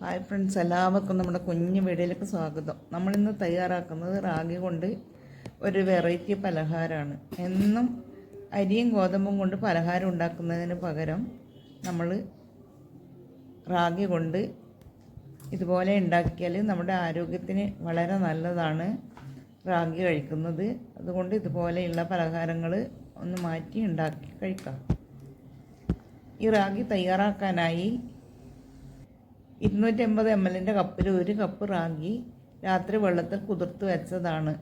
Hi friends എല്ലാവർക്കും നമ്മുടെ കുഞ്ഞു വീടിലേക്ക് സ്വാഗതം. നമ്മളിന്ന് തയ്യാറാക്കുന്നത് റാഗി കൊണ്ട് ഒരു വെറൈറ്റി പലഹാരമാണ്. എന്നും അരിയും ഗോതമ്പും കൊണ്ട് പലഹാരം ഉണ്ടാക്കുന്നതിന് പകരം നമ്മൾ റാഗി കൊണ്ട് ഇതുപോലെ ഉണ്ടാക്കിയാൽ നമ്മുടെ ആരോഗ്യത്തിന് വളരെ നല്ലതാണ് റാഗി കഴിക്കുന്നത്. അതുകൊണ്ട് ഇതുപോലെയുള്ള പലഹാരങ്ങൾ ഒന്ന് മാറ്റി ഉണ്ടാക്കി കഴിക്കാം. ഈ റാഗി തയ്യാറാക്കാനായി ഇരുന്നൂറ്റമ്പത് എം എല്ലിന്റെ കപ്പിൽ ഒരു കപ്പ് റാഗി രാത്രി വെള്ളത്തിൽ കുതിർത്ത് വെച്ചതാണ്.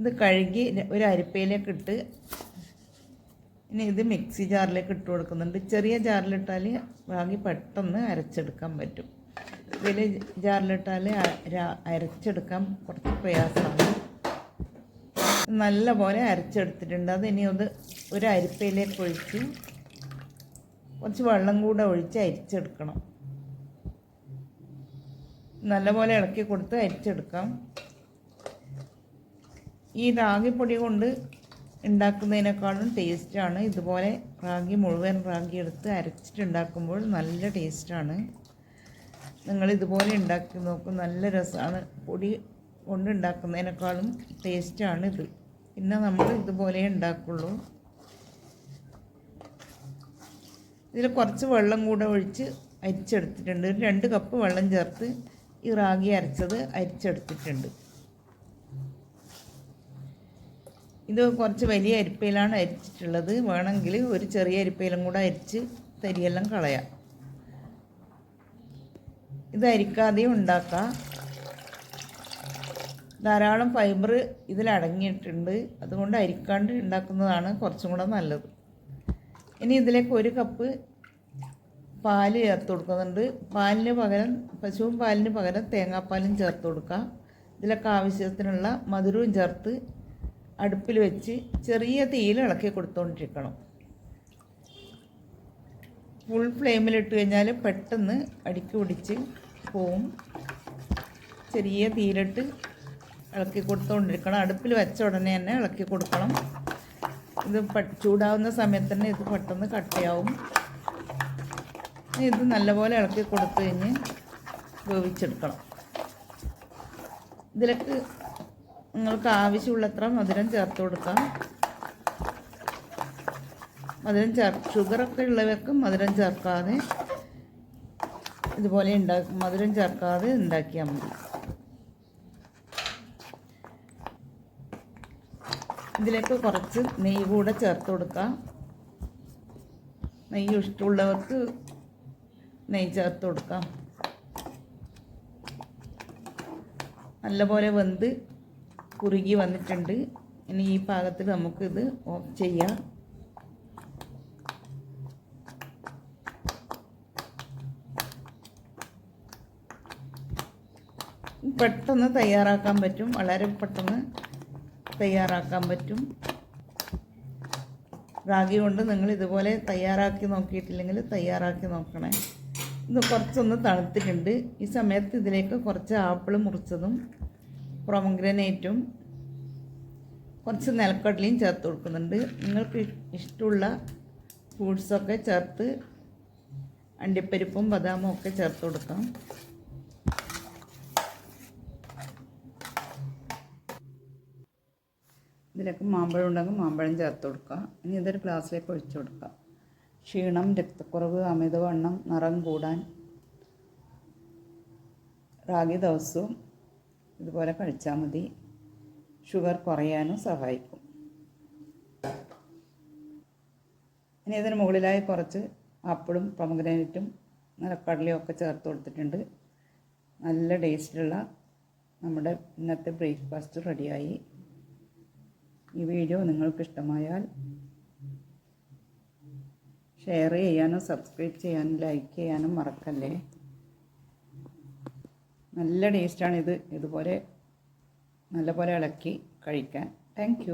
ഇത് കഴുകി ഒരു അരിപ്പയിലേക്ക് ഇട്ട് ഇനി ഇത് മിക്സി ജാറിലേക്ക് ഇട്ട് കൊടുക്കുന്നുണ്ട്. ചെറിയ ജാറിലിട്ടാൽ റാഗി പെട്ടെന്ന് അരച്ചെടുക്കാൻ പറ്റും. വലിയ ജാറിലിട്ടാൽ അരച്ചെടുക്കാൻ കുറച്ച് പ്രയാസമാണ്. നല്ലപോലെ അരച്ചെടുത്തിട്ടുണ്ട്. അത് ഇനി ഒന്ന് ഒരു അരിപ്പയിലേക്ക് ഒഴിച്ച് കുറച്ച് വെള്ളം കൂടെ ഒഴിച്ച് അരിച്ചെടുക്കണം. നല്ലപോലെ ഇളക്കി കൊടുത്ത് അരിച്ചെടുക്കാം. ഈ റാഗിപ്പൊടി കൊണ്ട് ഉണ്ടാക്കുന്നതിനേക്കാളും ടേസ്റ്റാണ് ഇതുപോലെ റാഗി മുഴുവൻ റാഗി എടുത്ത് അരച്ചിട്ടുണ്ടാക്കുമ്പോൾ നല്ല ടേസ്റ്റാണ് നിങ്ങൾ ഇതുപോലെ ഉണ്ടാക്കി നോക്കും. നല്ല രസമാണ് പൊടി കൊണ്ട് ഉണ്ടാക്കുന്നതിനേക്കാളും ടേസ്റ്റാണ് ഇത്. പിന്നെ നമ്മൾ ഇതുപോലെ ഉണ്ടാക്കുള്ളൂ. ഇതിൽ കുറച്ച് വെള്ളം കൂടെ ഒഴിച്ച് അരിച്ചെടുത്തിട്ടുണ്ട്. ഒരു രണ്ട് കപ്പ് വെള്ളം ചേർത്ത് ഈ റാഗി അരച്ചത് അരിച്ചെടുത്തിട്ടുണ്ട്. ഇത് കുറച്ച് വലിയ അരിപ്പയിലാണ് അരിച്ചിട്ടുള്ളത്. വേണമെങ്കിൽ ഒരു ചെറിയ അരിപ്പയിലും കൂടെ അരിച്ച് തരിയെല്ലാം കളയാം. ഇത് അരിക്കാതെയും ഉണ്ടാക്കാം. ധാരാളം ഫൈബർ ഇതിലടങ്ങിയിട്ടുണ്ട് അതുകൊണ്ട് അരിക്കാണ്ട് ഉണ്ടാക്കുന്നതാണ് കുറച്ചും കൂടെ നല്ലത്. ഇനി ഇതിലേക്ക് ഒരു കപ്പ് പാൽ ചേർത്ത് കൊടുക്കുന്നുണ്ട്. പാലിന് പകരം പശുവും പാലിന് പകരം തേങ്ങാപ്പാലും ചേർത്ത് കൊടുക്കാം ഇതിലൊക്കെ ആവശ്യത്തിനുള്ള മധുരവും ചേർത്ത് അടുപ്പിൽ വെച്ച് ചെറിയ തീയിൽ ഇളക്കി കൊടുത്തുകൊണ്ടിരിക്കണം ഫുൾ ഫ്ലെയിമിലിട്ട് കഴിഞ്ഞാൽ പെട്ടെന്ന് അടിക്ക് പിടിച്ച് പോവും. ചെറിയ തീയിലിട്ട് ഇളക്കി കൊടുത്തുകൊണ്ടിരിക്കണം അടുപ്പിൽ വെച്ച ഉടനെ തന്നെ ഇളക്കി കൊടുക്കണം. ഇത് ചൂടാവുന്ന സമയത്ത് തന്നെ ഇത് പെട്ടെന്ന് കട്ടയാവും. ഇത് നല്ലപോലെ ഇളക്കി കൊടുത്തു കഴിഞ്ഞ് വേവിച്ചെടുക്കണം. ഇതിലേക്ക് നിങ്ങൾക്ക് ആവശ്യമുള്ളത്ര മധുരം ചേർത്ത് കൊടുക്കാം. മധുരം ചേർ ഷുഗറൊക്കെ ഉള്ളവർക്ക് മധുരം ചേർക്കാതെ ഇതുപോലെ ഉണ്ടാക്കി മധുരം ചേർക്കാതെ ഉണ്ടാക്കിയാൽ മതി. ഇതിലേക്ക് കുറച്ച് നെയ്യ് കൂടെ ചേർത്ത് കൊടുക്കാം. നെയ്യ് ഇഷ്ടമുള്ളവർക്ക് നെയ്യ് ചേർത്ത് കൊടുക്കാം നല്ലപോലെ വെന്ത് കുറുകി വന്നിട്ടുണ്ട്. ഇനി ഈ പാകത്തിൽ നമുക്കിത് ഓഫ് ചെയ്യാം. പെട്ടെന്ന് തയ്യാറാക്കാൻ പറ്റും. വളരെ പെട്ടെന്ന് തയ്യാറാക്കാൻ പറ്റും. റാഗി കൊണ്ട് നിങ്ങൾ ഇതുപോലെ തയ്യാറാക്കി നോക്കിയിട്ടില്ലെങ്കിൽ തയ്യാറാക്കി നോക്കണേ. ഇത് കുറച്ചൊന്ന് തണുത്തിട്ടുണ്ട്. ഈ സമയത്ത് ഇതിലേക്ക് കുറച്ച് ആപ്പിൾ മുറിച്ചതും പ്രൊമഗ്രനേറ്റും കുറച്ച് നിലക്കടലയും ചേർത്ത് കൊടുക്കുന്നുണ്ട്. നിങ്ങൾക്ക് ഇഷ്ടമുള്ള ഫ്രൂട്ട്സൊക്കെ ചേർത്ത് അണ്ടിപ്പരിപ്പും ബദാമും ഒക്കെ ചേർത്ത് കൊടുക്കാം. ഇതിലേക്ക് മാമ്പഴം ഉണ്ടെങ്കിൽ മാമ്പഴം ചേർത്ത് കൊടുക്കുക ഇനി ഇതൊരു ഗ്ലാസ്സിലേക്ക് ഒഴിച്ചു കൊടുക്കുക ക്ഷീണം രക്തക്കുറവ് അമിതവണ്ണം നിറം കൂടാൻ റാഗി ദിവസവും ഇതുപോലെ കഴിച്ചാൽ മതി. ഷുഗർ കുറയാനും സഹായിക്കും. ഇനി ഇതിന് മുകളിലായി കുറച്ച് ആപ്പിളും പ്രമുഖനായിട്ടും നിലക്കടലയും ഒക്കെ ചേർത്ത് കൊടുത്തിട്ടുണ്ട്. നല്ല ടേസ്റ്റുള്ള നമ്മുടെ ഇന്നത്തെ ബ്രേക്ക്ഫാസ്റ്റ് റെഡിയായി. ഈ വീഡിയോ നിങ്ങൾക്ക് ഇഷ്ടമായാൽ ഷെയർ ചെയ്യാനും സബ്സ്ക്രൈബ് ചെയ്യാനും ലൈക്ക് ചെയ്യാനും മറക്കല്ലേ? നല്ല ടേസ്റ്റാണിത്. ഇത് ഇതുപോലെ നല്ലപോലെ ഇളക്കി കഴിക്കാൻ. താങ്ക്